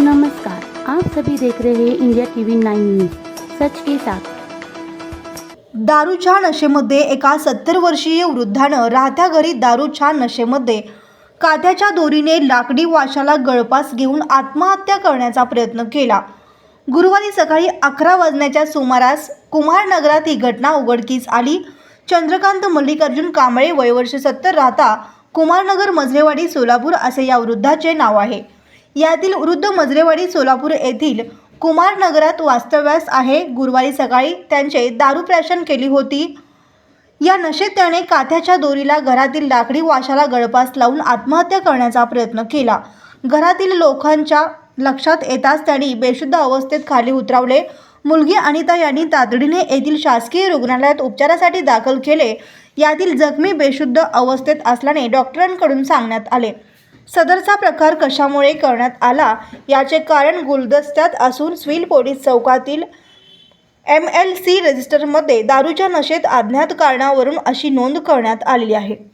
नमस्कार आप सभी देख रहे हैं इंडिया टीवी नाइन न्यूज सच के साथ। दारूच्या नशेमध्ये एका सत्तर वर्षीय वृद्धानं राहत्या घरी दारूच्या नशेमध्ये काथ्याच्या दोरीने लाकडी वाशाला गळपास घेऊन आत्महत्या करण्याचा प्रयत्न केला. गुरुवारी सकाळी अकरा वाजण्याच्या सुमारास कुमारनगरात ही घटना उघडकीस आली. चंद्रकांत मल्लिकार्जुन कांबळे वयवर्ष सत्तर राहता कुमारनगर मजलेवाडी सोलापूर असे या वृद्धाचे नाव आहे. यातील वृद्ध मजरेवाडी सोलापूर येथील कुमार नगरात वास्तव्यास आहे. गुरुवारी सकाळी त्यांचे दारू प्राशन केली होती. या नशेत त्याने काथ्याच्या दोरीला घरातील लाकडी वाशाला गळपास लावून आत्महत्या करण्याचा प्रयत्न केला. घरातील लोकांच्या लक्षात येताच त्यांनी बेशुद्ध अवस्थेत खाली उतरवले. मुलगी अनिता यांनी तातडीने येथील शासकीय रुग्णालयात उपचारासाठी दाखल केले. यातील जखमी बेशुद्ध अवस्थेत असल्याने डॉक्टरांकडून सांगण्यात आले. सदरचा प्रकार कशामुळे करण्यात आला याचे कारण गुलदस्त्यात असून स्विल पोलीस चौकातील एम एल सी रजिस्टरमध्ये दारूच्या नशेत अज्ञात कारणावरून अशी नोंद करण्यात आलेली आहे.